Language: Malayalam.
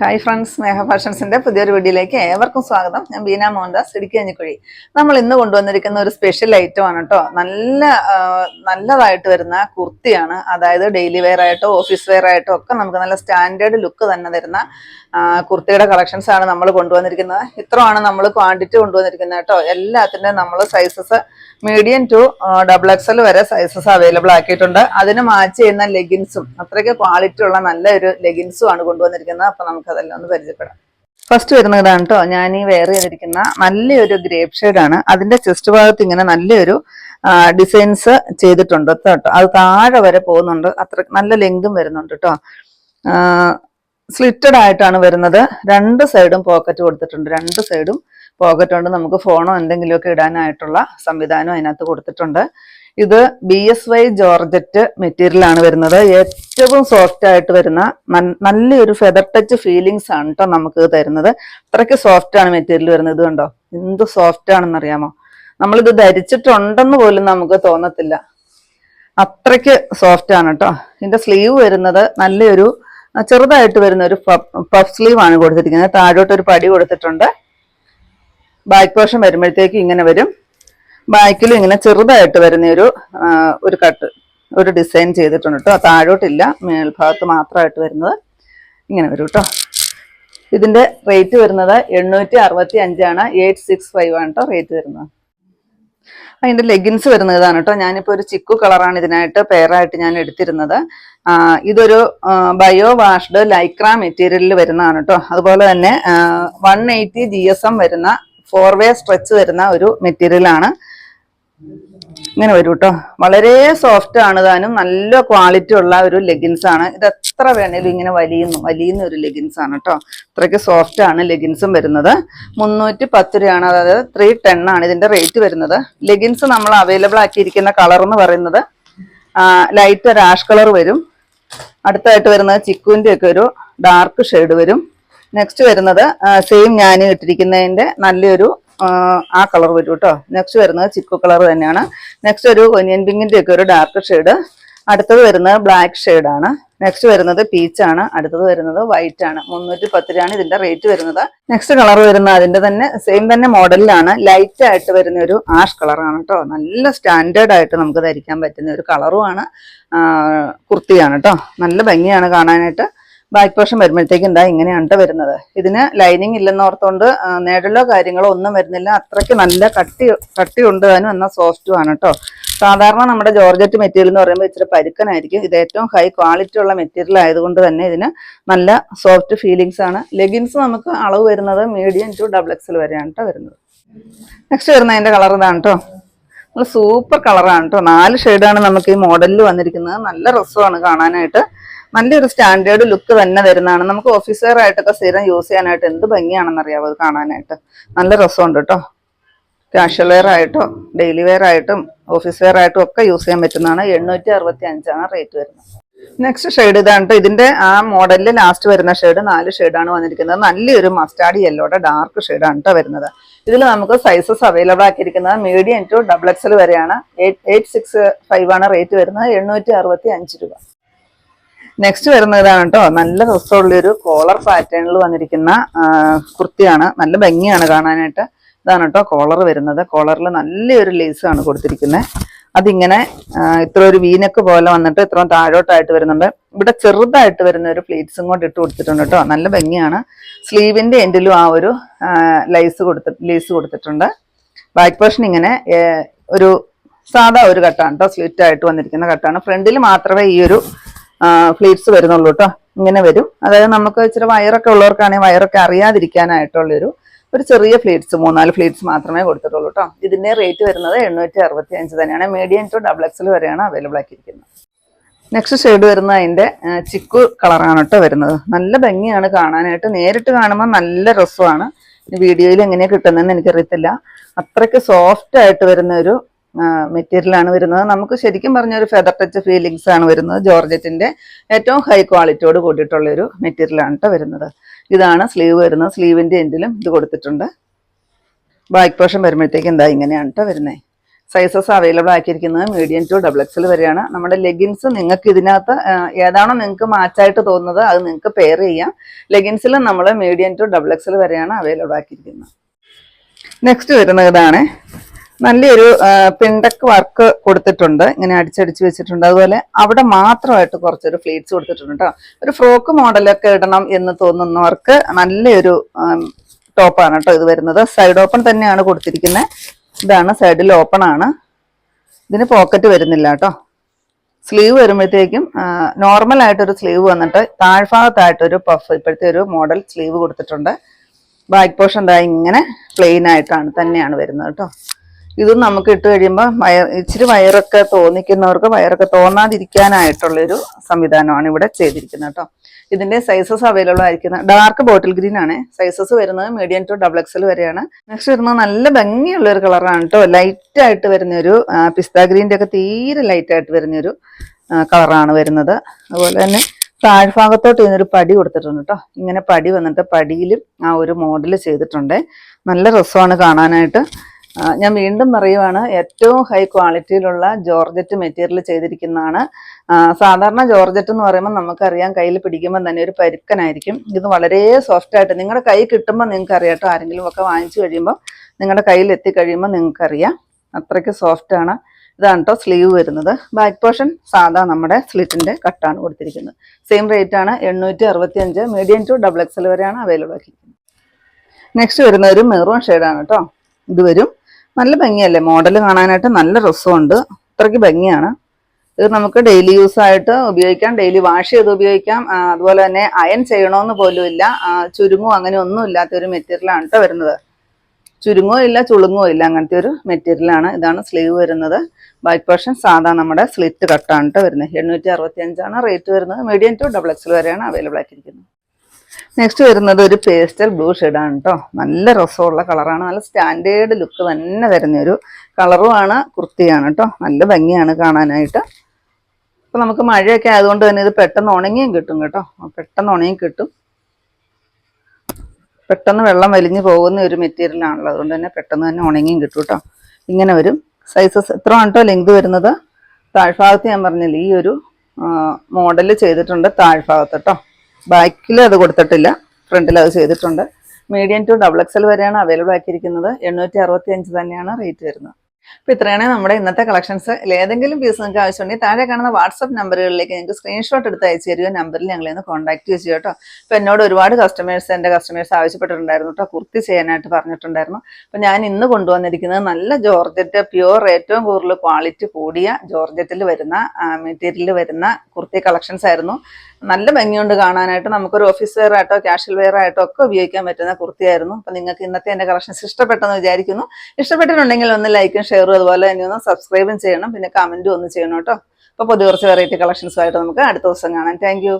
ഹായ് ഫ്രണ്ട്സ് സ്നേഹ ഫാഷൻസിന്റെ പുതിയൊരു വീഡിയോയിലേക്ക് ഏവർക്കും സ്വാഗതം. ഞാൻ ബീന മോഹൻദാസ് ഇടുക്കി അഞ്ഞിക്കുഴി. നമ്മൾ ഇന്ന് കൊണ്ടുവന്നിരിക്കുന്ന ഒരു സ്പെഷ്യൽ ഐറ്റം ആണ് കേട്ടോ നല്ല നല്ലതായിട്ട് വരുന്ന കുർത്തിയാണ്. അതായത് ഡെയിലി വെയർ ആയിട്ടോ ഓഫീസ് വെയർ ആയിട്ടോ ഒക്കെ നമുക്ക് നല്ല സ്റ്റാൻഡേർഡ് ലുക്ക് തന്നെ തരുന്ന കുർത്തിയുടെ കളക്ഷൻസ് ആണ് നമ്മൾ കൊണ്ടുവന്നിരിക്കുന്നത്. ഇത്രയാണ് നമ്മൾ ക്വാണ്ടിറ്റി കൊണ്ടുവന്നിരിക്കുന്നത് കേട്ടോ എല്ലാത്തിന്റെ നമ്മൾ sizes medium to double XL വരെ സൈസസ് അവൈലബിൾ ആക്കിയിട്ടുണ്ട്. അതിന് മാച്ച് ചെയ്യുന്ന ലെഗിൻസും അത്രയ്ക്ക് ക്വാളിറ്റി ഉള്ള നല്ലൊരു ലെഗിൻസും ആണ് കൊണ്ടുവന്നിരിക്കുന്നത്. അപ്പൊ നമുക്ക് അതെല്ലാം ഒന്ന് പരിചയപ്പെടാം. ഫസ്റ്റ് വരുന്നത് ഇതാണ് കേട്ടോ ഞാൻ ഈ വെയർ ചെയ്തിരിക്കുന്ന നല്ലൊരു ഗ്രേപ്പ് ആണ്. അതിന്റെ ചെസ്റ്റ് ഭാഗത്ത് ഇങ്ങനെ നല്ലൊരു ഡിസൈൻസ് ചെയ്തിട്ടുണ്ട് കേട്ടോ അത് താഴെ വരെ പോകുന്നുണ്ട്. അത്ര നല്ല ലെങ്തും വരുന്നുണ്ട് കേട്ടോ സ്ലിറ്റഡ് ആയിട്ടാണ് വരുന്നത്. രണ്ട് സൈഡും പോക്കറ്റ് കൊടുത്തിട്ടുണ്ട്. രണ്ട് സൈഡും പോക്കറ്റ് കൊണ്ട് നമുക്ക് ഫോണോ എന്തെങ്കിലുമൊക്കെ ഇടാനായിട്ടുള്ള സംവിധാനം അതിനകത്ത് കൊടുത്തിട്ടുണ്ട്. ഇത് B S Y georgette material ആണ് വരുന്നത്. ഏറ്റവും സോഫ്റ്റ് ആയിട്ട് വരുന്ന നല്ലൊരു ഫെദർ ടച്ച് ഫീലിങ്സ് ആണ് കേട്ടോ നമുക്ക് തരുന്നത്. അത്രയ്ക്ക് സോഫ്റ്റ് ആണ് മെറ്റീരിയൽ വരുന്നത്. കണ്ടോ എന്ത് സോഫ്റ്റ് ആണെന്ന് അറിയാമോ നമ്മളിത് ധരിച്ചിട്ടുണ്ടെന്ന് പോലും നമുക്ക് തോന്നത്തില്ല. അത്രയ്ക്ക് സോഫ്റ്റ് ആണ് കേട്ടോ ഇതിന്റെ സ്ലീവ് വരുന്നത് നല്ലൊരു ചെറുതായിട്ട് വരുന്ന ഒരു പഫ് സ്ലീവ് ആണ് കൊടുത്തിരിക്കുന്നത്. താഴോട്ട് ഒരു പടി കൊടുത്തിട്ടുണ്ട്. ബാക്ക് പോർഷൻ വരുമ്പോഴത്തേക്ക് ഇങ്ങനെ വരും. ബാക്കിലും ഇങ്ങനെ ചെറുതായിട്ട് വരുന്ന ഒരു ഒരു കട്ട് ഒരു ഡിസൈൻ ചെയ്തിട്ടുണ്ട് കേട്ടോ. താഴോട്ടില്ല. മേൽഭാഗത്ത് മാത്രമായിട്ട് വരുന്നത് ഇങ്ങനെ വരും കേട്ടോ. ഇതിന്റെ റേറ്റ് വരുന്നത് എണ്ണൂറ്റി അറുപത്തി അഞ്ചാണ് എയ്റ്റ് സിക്സ് ഫൈവ് ആണ് കേട്ടോ റേറ്റ് വരുന്നത്. അതിന്റെ ലെഗിൻസ് വരുന്നത് ഇതാണ് കേട്ടോ. ഞാനിപ്പോ ഒരു ചിക്കു കളറാണ് ഇതിനായിട്ട് പെയറായിട്ട് ഞാൻ എടുത്തിരുന്നത്. ഇതൊരു ബയോ വാഷ്ഡ് ലൈക്ര മെറ്റീരിയലിൽ വരുന്നതാണ് കേട്ടോ. അതുപോലെ തന്നെ one eighty G S M വരുന്ന ഫോർ വേ സ്ട്രെച്ച് വരുന്ന ഒരു മെറ്റീരിയൽ ആണ് ഇങ്ങനെ വരും കേട്ടോ വളരെ സോഫ്റ്റ് ആണ് താനും നല്ല ക്വാളിറ്റി ഉള്ള ഒരു ലെഗിൻസ് ആണ്. ഇത് എത്ര വേണേലും ഇങ്ങനെ വലിയുന്നു വലിയുന്ന ഒരു ലെഗിൻസ് ആണ് കേട്ടോ അത്രയ്ക്ക് സോഫ്റ്റ് ആണ് ലെഗിൻസും വരുന്നത്. മുന്നൂറ്റി പത്ത് രൂപയാണ് അതായത് ത്രീ ടെൻ ആണ് ഇതിന്റെ റേറ്റ് വരുന്നത്. ലെഗിൻസ് നമ്മൾ അവൈലബിൾ ആക്കിയിരിക്കുന്ന കളർ എന്ന് പറയുന്നത് ലൈറ്റ് ഒരു ആഷ് കളർ വരും. അടുത്തായിട്ട് വരുന്നത് ചിക്കുവിന്റെ ഒക്കെ ഒരു ഡാർക്ക് ഷെയ്ഡ് വരും. നെക്സ്റ്റ് വരുന്നത് സെയിം ഞാൻ ഇട്ടിരിക്കുന്നതിന്റെ നല്ലൊരു ആ, കളർ വരും കേട്ടോ നെക്സ്റ്റ് വരുന്നത് ചിക്കു കളർ തന്നെയാണ്. നെക്സ്റ്റ് ഒരു ഒനിയൻ പിങ്കിന്റെ ഒക്കെ ഒരു ഡാർക്ക് ഷെയ്ഡ് അടുത്തത് വരുന്നത് ബ്ലാക്ക് ആണ്. നെക്സ്റ്റ് വരുന്നത് പീച്ചാണ് അടുത്തത് വരുന്നത് വൈറ്റ് ആണ്. മുന്നൂറ്റി പത്ത് രൂപയാണ് ഇതിന്റെ റേറ്റ് വരുന്നത്. നെക്സ്റ്റ് കളർ വരുന്ന അതിന്റെ തന്നെ സെയിം തന്നെ മോഡലിലാണ് ലൈറ്റ് ആയിട്ട് വരുന്ന ഒരു ആഷ് കളറാണ് കേട്ടോ നല്ല സ്റ്റാൻഡേർഡ് ആയിട്ട് നമുക്ക് ധരിക്കാൻ പറ്റുന്ന ഒരു കളറുമാണ് കുർത്തിയാണ് കേട്ടോ നല്ല ഭംഗിയാണ് കാണാനായിട്ട്. ബാക്ക് പോർഷൻ വരുമ്പോഴത്തേക്ക് എന്താ ഇങ്ങനെയാണ് വരുന്നത്? ഇതിന് ലൈനിങ് ഇല്ലെന്ന് ഓർത്തുകൊണ്ട് ആ, നിഴലോ കാര്യങ്ങളോ ഒന്നും വരുന്നില്ല. അത്രയ്ക്ക് നല്ല കട്ടി കട്ടി ഉണ്ട് താനും എന്നാൽ സോഫ്റ്റും ആണ് കേട്ടോ സാധാരണ നമ്മുടെ ജോർജറ്റ് മെറ്റീരിയൽ എന്ന് പറയുമ്പോൾ ഇച്ചിരി പരുക്കനായിരിക്കും. ഇത് ഏറ്റവും ഹൈ ക്വാളിറ്റി ഉള്ള മെറ്റീരിയൽ ആയതുകൊണ്ട് തന്നെ ഇതിന് നല്ല സോഫ്റ്റ് ഫീലിങ്സ് ആണ്. ലെഗിൻസ് നമുക്ക് അളവ് വരുന്നത് മീഡിയം ടു ഡബിൾ എക്സൽ വരെയാണ് കേട്ടോ വരുന്നത്. നെക്സ്റ്റ് വരുന്ന അതിന്റെ കളർ ഇതാണ് കേട്ടോ സൂപ്പർ കളറാണ് കേട്ടോ നാല് ഷെയ്ഡാണ് നമുക്ക് ഈ മോഡലിൽ വന്നിരിക്കുന്നത്. നല്ല രസമാണ് കാണാനായിട്ട്. നല്ലൊരു സ്റ്റാൻഡേർഡ് ലുക്ക് തന്നെ വരുന്നതാണ്. നമുക്ക് ഓഫീസ് വെയർ ആയിട്ടൊക്കെ സ്ഥിരം യൂസ് ചെയ്യാനായിട്ട് എന്ത് ഭംഗിയാണെന്നറിയാവോ അത് കാണാനായിട്ട്. നല്ല രസമുണ്ട് കേട്ടോ. കാഷ്വൽ വെയർ ആയിട്ടോ ഡെയിലി വെയർ ആയിട്ടും ഓഫീസ് വെയർ ആയിട്ടും ഒക്കെ യൂസ് ചെയ്യാൻ പറ്റുന്നതാണ്. എണ്ണൂറ്റി അറുപത്തി അഞ്ചാണ് റേറ്റ് വരുന്നത്. നെക്സ്റ്റ് ഷെയ്ഡ് ഇതാണ്. ഇതിന്റെ ആ മോഡലിൽ ലാസ്റ്റ് വരുന്ന ഷെയ്ഡ് നാല് ഷെയ്ഡാണ് വന്നിരിക്കുന്നത്. നല്ലൊരു മസ്റ്റാർഡ് യെല്ലോടെ ഡാർക്ക് ഷെയ്ഡാണ് കേട്ടോ വരുന്നത്. ഇതിൽ നമുക്ക് സൈസസ് അവൈലബിൾ ആക്കിയിരിക്കുന്നത് മീഡിയം ടു ഡബിൾ എക്സൽ വരെയാണ്. എയ്റ്റ് സിക്സ് ഫൈവ് ആണ് റേറ്റ് വരുന്നത്. എണ്ണൂറ്റി അറുപത്തി അഞ്ച് രൂപ. നെക്സ്റ്റ് വരുന്ന ഇതാണ് കേട്ടോ നല്ല രസമുള്ളൊരു കോളർ പാറ്റേണിൽ വന്നിരിക്കുന്ന കുർത്തിയാണ്. നല്ല ഭംഗിയാണ് കാണാനായിട്ട്. ഇതാണ് കേട്ടോ കോളർ വരുന്നത്. കോളറിൽ നല്ലൊരു ലേസ് ആണ് കൊടുത്തിരിക്കുന്നത് അതിങ്ങനെ ഇത്ര ഒരു വീനക്ക് പോലെ വന്നിട്ട് ഇത്ര താഴോട്ടായിട്ട് വരുന്നുണ്ട്. ഇവിടെ ചെറുതായിട്ട് വരുന്ന ഒരു പ്ലേറ്റ്സും കൊണ്ട് ഇട്ട് കൊടുത്തിട്ടുണ്ട് കേട്ടോ നല്ല ഭംഗിയാണ്. സ്ലീവിന്റെ എൻഡിലും ആ ഒരു ലൈസ് കൊടുത്തി ലേസ് കൊടുത്തിട്ടുണ്ട്. ബാക്ക് പോർഷൻ ഇങ്ങനെ ഒരു സാധാ ഒരു കട്ടാണ് കേട്ടോ സ്ലിറ്റ് ആയിട്ട് വന്നിരിക്കുന്ന കട്ടാണ്. ഫ്രണ്ടിൽ മാത്രമേ ഈ ഒരു ഫ്ലീറ്റ്സ് വരുന്നുള്ളൂ കേട്ടോ ഇങ്ങനെ വരും. അതായത് നമുക്ക് ഇച്ചിരി വയറൊക്കെ ഉള്ളവർക്കാണെങ്കിൽ വയറൊക്കെ അറിയാതിരിക്കാനായിട്ടുള്ളൊരു ഒരു ചെറിയ ഫ്ലീറ്റ്സ് മൂന്നാൽ ഫ്ലീറ്റ്സ് മാത്രമേ കൊടുത്തിട്ടുള്ളൂ കേട്ടോ ഇതിന്റെ റേറ്റ് വരുന്നത് എണ്ണൂറ്റി അറുപത്തി അഞ്ച് തന്നെയാണ് മീഡിയം ടു ഡബിൾ എക്സൽ വരെയാണ് അവൈലബിൾ ആക്കിയിരിക്കുന്നത്. നെക്സ്റ്റ് ഷെയ്ഡ് വരുന്നത് അതിന്റെ ചിക്കു കളറാണ് കേട്ടോ വരുന്നത്. നല്ല ഭംഗിയാണ് കാണാനായിട്ട്. നേരിട്ട് കാണുമ്പോൾ നല്ല രസമാണ്. വീഡിയോയിൽ എങ്ങനെയാണ് കിട്ടുന്നതെന്ന് എനിക്കറിയത്തില്ല. അത്രയ്ക്ക് സോഫ്റ്റ് ആയിട്ട് വരുന്ന ഒരു മെറ്റീരിയൽ ആണ് വരുന്നത്. നമുക്ക് ശരിക്കും പറഞ്ഞ ഒരു ഫെദർ ടച്ച് ഫീലിങ്സ് ആണ് വരുന്നത്. ജോർജറ്റിന്റെ ഏറ്റവും ഹൈ ക്വാളിറ്റിയോട് കൂടിയിട്ടുള്ള ഒരു മെറ്റീരിയലാണ് കേട്ടോ വരുന്നത്. ഇതാണ് സ്ലീവ് വരുന്നത്. സ്ലീവിന്റെ എൻഡിലും ഇത് കൊടുത്തിട്ടുണ്ട്. ബാക്ക് പോർഷൻ വരുമ്പോഴത്തേക്ക് എന്താ ഇങ്ങനെയാണ് കേട്ടോ വരുന്നത് സൈസസ് അവൈലബിൾ ആക്കിയിരിക്കുന്നത് മീഡിയം ടു ഡബിൾ എക്സൽ വരെയാണ്. നമ്മുടെ ലെഗിൻസ് നിങ്ങൾക്ക് ഇതിനകത്ത് ഏതാണോ നിങ്ങൾക്ക് മാച്ചായിട്ട് തോന്നുന്നത് അത് നിങ്ങൾക്ക് പെയർ ചെയ്യാം. ലെഗിൻസിൽ നമ്മൾ മീഡിയം ടു ഡബിൾ എക്സൽ വരെയാണ് അവൈലബിൾ ആക്കിയിരിക്കുന്നത്. നെക്സ്റ്റ് വരുന്നത് ഇതാണ് നല്ലൊരു പിണ്ടക്ക് വർക്ക് കൊടുത്തിട്ടുണ്ട്. ഇങ്ങനെ അടിച്ചടിച്ച് വെച്ചിട്ടുണ്ട്. അതുപോലെ അവിടെ മാത്രമായിട്ട് കുറച്ചൊരു ഫ്ലീറ്റ്സ് കൊടുത്തിട്ടുണ്ട് കേട്ടോ ഒരു ഫ്രോക്ക് മോഡലൊക്കെ ഇടണം എന്ന് തോന്നുന്നവർക്ക് നല്ലൊരു ടോപ്പാണ് കേട്ടോ ഇത് വരുന്നത്. സൈഡ് ഓപ്പൺ തന്നെയാണ് കൊടുത്തിരിക്കുന്നത് ഇതാണ് സൈഡിൽ ഓപ്പൺ ആണ്. ഇതിന് പോക്കറ്റ് വരുന്നില്ല കേട്ടോ സ്ലീവ് വരുമ്പോഴത്തേക്കും നോർമൽ ആയിട്ടൊരു സ്ലീവ് വന്നിട്ട് താഴ്ഭാഗത്തായിട്ടൊരു പഫ് ഇപ്പോഴത്തെ ഒരു മോഡൽ സ്ലീവ് കൊടുത്തിട്ടുണ്ട്. ബാക്ക് പോർഷൻ ഇങ്ങനെ പ്ലെയിൻ ആയിട്ടാണ് തന്നെയാണ് വരുന്നത് കേട്ടോ ഇതും നമുക്ക് ഇട്ട് കഴിയുമ്പോൾ വയർ ഇച്ചിരി വയറൊക്കെ തോന്നിക്കുന്നവർക്ക് വയറൊക്കെ തോന്നാതിരിക്കാനായിട്ടുള്ളൊരു സംവിധാനമാണ് ഇവിടെ ചെയ്തിരിക്കുന്നത് കേട്ടോ ഇതിന്റെ സൈസസ് അവൈലബിൾ ആയിരിക്കുന്ന ഡാർക്ക് ബോട്ടിൽ ഗ്രീൻ ആണ്. സൈസസ് വരുന്നത് മീഡിയം ടു ഡബിൾ എക്സൽ വരെയാണ്. നെക്സ്റ്റ് വരുന്നത് നല്ല ഭംഗിയുള്ള ഒരു കളറാണ് കേട്ടോ ലൈറ്റ് ആയിട്ട് വരുന്ന ഒരു പിസ്ത ഗ്രീന്റെ ഒക്കെ തീരെ ലൈറ്റ് ആയിട്ട് വരുന്ന ഒരു കളറാണ് വരുന്നത്. അതുപോലെ തന്നെ താഴ്ഭാഗത്തോട്ട് ഇതിനൊരു പടി കൊടുത്തിട്ടുണ്ട് കേട്ടോ ഇങ്ങനെ പടി വന്നിട്ട് പടിയിലും ആ ഒരു മോഡൽ ചെയ്തിട്ടുണ്ട്. നല്ല രസമാണ് കാണാനായിട്ട്. ഞാൻ വീണ്ടും പറയുവാണ് ഏറ്റവും ഹൈ ക്വാളിറ്റിയിലുള്ള ജോർജറ്റ് മെറ്റീരിയൽ ചെയ്തിരിക്കുന്നതാണ്. സാധാരണ ജോർജറ്റ് എന്ന് പറയുമ്പോൾ നമുക്കറിയാം കയ്യിൽ പിടിക്കുമ്പോൾ തന്നെ ഒരു പരുക്കനായിരിക്കും. ഇത് വളരെ സോഫ്റ്റ് ആയിട്ട് നിങ്ങളുടെ കൈ കിട്ടുമ്പോൾ നിങ്ങൾക്ക് അറിയാട്ടോ ആരെങ്കിലും ഒക്കെ വാങ്ങിച്ചു കഴിയുമ്പോൾ നിങ്ങളുടെ കയ്യിൽ എത്തിക്കഴിയുമ്പോൾ നിങ്ങൾക്കറിയാം. അത്രയ്ക്ക് സോഫ്റ്റാണ് ഇതാണ് കേട്ടോ സ്ലീവ് വരുന്നത്. ബാക്ക് പോർഷൻ സാധാ നമ്മുടെ സ്ലിറ്റിന്റെ കട്ടാണ് കൊടുത്തിരിക്കുന്നത്. സെയിം റേറ്റ് ആണ് എണ്ണൂറ്റി അറുപത്തി അഞ്ച് മീഡിയം ടു ഡബിൾ എക്സൽ വരെയാണ് അവൈലബിൾ ആക്കിയിരിക്കുന്നത്. നെക്സ്റ്റ് വരുന്ന ഒരു മെറൂൺ ഷെയ്ഡാണ് കേട്ടോ ഇത് വരും. നല്ല ഭംഗിയല്ലേ? മോഡൽ കാണാനായിട്ട് നല്ല രസമുണ്ട്. അത്രയ്ക്ക് ഭംഗിയാണ്. ഇത് നമുക്ക് ഡെയിലി യൂസ് ആയിട്ട് ഉപയോഗിക്കാം. ഡെയിലി വാഷ് ചെയ്ത് ഉപയോഗിക്കാം. അതുപോലെ തന്നെ അയൺ ചെയ്യണമെന്ന് പോലും ഇല്ല. ചുരുങ്ങോ അങ്ങനെ ഒന്നും ഇല്ലാത്ത ഒരു മെറ്റീരിയലാണ് കേട്ടോ വരുന്നത്. ചുരുങ്ങോ ഇല്ല ചുളുങ്ങോ ഇല്ല അങ്ങനത്തെ ഒരു മെറ്റീരിയലാണ് ഇതാണ് സ്ലീവ് വരുന്നത്. ബാക്ക് പോർഷൻ സാധാ നമ്മുടെ സ്ലിറ്റ് കട്ടാണ് കേട്ടോ വരുന്നത്. എണ്ണൂറ്റി അറുപത്തി അഞ്ചാണ് റേറ്റ് വരുന്നത് മീഡിയം ടു ഡബിൾ എക്സൽ വരെയാണ് അവൈലബിൾ ആക്കിയിരിക്കുന്നത് നെക്സ്റ്റ് വരുന്നത് ഒരു പേസ്റ്റൽ ബ്ലൂ ഷെയ്ഡാണ് കേട്ടോ നല്ല രസമുള്ള കളറാണ് നല്ല സ്റ്റാൻഡേർഡ് ലുക്ക് തന്നെ വരുന്ന ഒരു കളറുമാണ് കുർത്തിയാണ് കേട്ടോ നല്ല ഭംഗിയാണ് കാണാനായിട്ട്. അപ്പം നമുക്ക് മഴയൊക്കെ ആയതുകൊണ്ട് തന്നെ ഇത് പെട്ടെന്ന് ഉണങ്ങിയും കിട്ടും കേട്ടോ. പെട്ടെന്ന് ഉണങ്ങി കിട്ടും. പെട്ടെന്ന് വെള്ളം വലിഞ്ഞു പോകുന്ന ഒരു മെറ്റീരിയൽ ആണല്ലോ. അതുകൊണ്ട് തന്നെ പെട്ടെന്ന് തന്നെ ഉണങ്ങിയും കിട്ടും കേട്ടോ ഇങ്ങനെ വരും. സൈസസ് ആണ് കേട്ടോ ലെങ്ത് വരുന്നത്? താഴ്ഭാഗത്ത് ഞാൻ പറഞ്ഞില്ല ഈ ഒരു മോഡൽ ചെയ്തിട്ടുണ്ട് താഴ്ഭാഗത്ത് കേട്ടോ ബാക്കിൽ അത് കൊടുത്തിട്ടില്ല. ഫ്രണ്ടിൽ അത് ചെയ്തിട്ടുണ്ട്. മീഡിയം ടു ഡബിൾ എക്സൽ വരെയാണ് അവൈലബിൾ ആക്കിയിരിക്കുന്നത്. എണ്ണൂറ്റി അറുപത്തി അഞ്ച് തന്നെയാണ് റേറ്റ് വരുന്നത്. അപ്പോൾ ഇത്രയാണ് നമ്മുടെ ഇന്നത്തെ കളക്ഷൻസ് ഏതെങ്കിലും പീസ് നിങ്ങൾക്ക് ആവശ്യമുണ്ടെങ്കിൽ താഴെ കാണുന്ന വാട്സപ്പ് നമ്പറുകളിലേക്ക് നിങ്ങൾക്ക് സ്ക്രീൻഷോട്ട് എടുത്ത് അയച്ചു തരുമോ നമ്പറിൽ ഞങ്ങളെ ഒന്ന് കോൺടാക്ട് ചെയ്യുക കേട്ടോ. അപ്പോൾ എന്നോട് ഒരുപാട് കസ്റ്റമേഴ്സ് എന്റെ കസ്റ്റമേഴ്സ് ആവശ്യപ്പെട്ടിട്ടുണ്ടായിരുന്നു കേട്ടോ കുർത്തി ചെയ്യാനായിട്ട് പറഞ്ഞിട്ടുണ്ടായിരുന്നു. അപ്പോൾ ഞാൻ ഇന്ന് കൊണ്ടുവന്നിരിക്കുന്നത് നല്ല ജോർജറ്റ് പ്യുവർ ഏറ്റവും കൂടുതൽ ക്വാളിറ്റി കൂടിയ ജോർജറ്റിൽ വരുന്ന മെറ്റീരിയൽ വരുന്ന കുർത്തി കളക്ഷൻസ് ആയിരുന്നു. നല്ല ഭംഗിയുണ്ട് കാണാനായിട്ട്. നമുക്കൊരു ഓഫീസ് വെയർ ആയിട്ടോ കാഷ്വൽ വെയർ ആയിട്ടോ ഒക്കെ ഉപയോഗിക്കാൻ പറ്റുന്ന കുർത്തിയായിരുന്നു. അപ്പോൾ നിങ്ങൾക്ക് ഇന്നത്തെ എന്റെ കളക്ഷൻസ് ഇഷ്ടപ്പെട്ടെന്ന് വിചാരിക്കുന്നു. ഇഷ്ടപ്പെട്ടിട്ടുണ്ടെങ്കിൽ ഒന്ന് ലൈക്കും ഷെയറും അതുപോലെ തന്നെ ഒന്ന് സബ്സ്ക്രൈബും ചെയ്യണം. പിന്നെ കമന്റും ഒന്ന് ചെയ്യണം കേട്ടോ. അപ്പോൾ പുതിയ കുറച്ച് വെറൈറ്റി കളക്ഷൻസുമായിട്ട് നമുക്ക് അടുത്ത ദിവസം കാണാം. താങ്ക്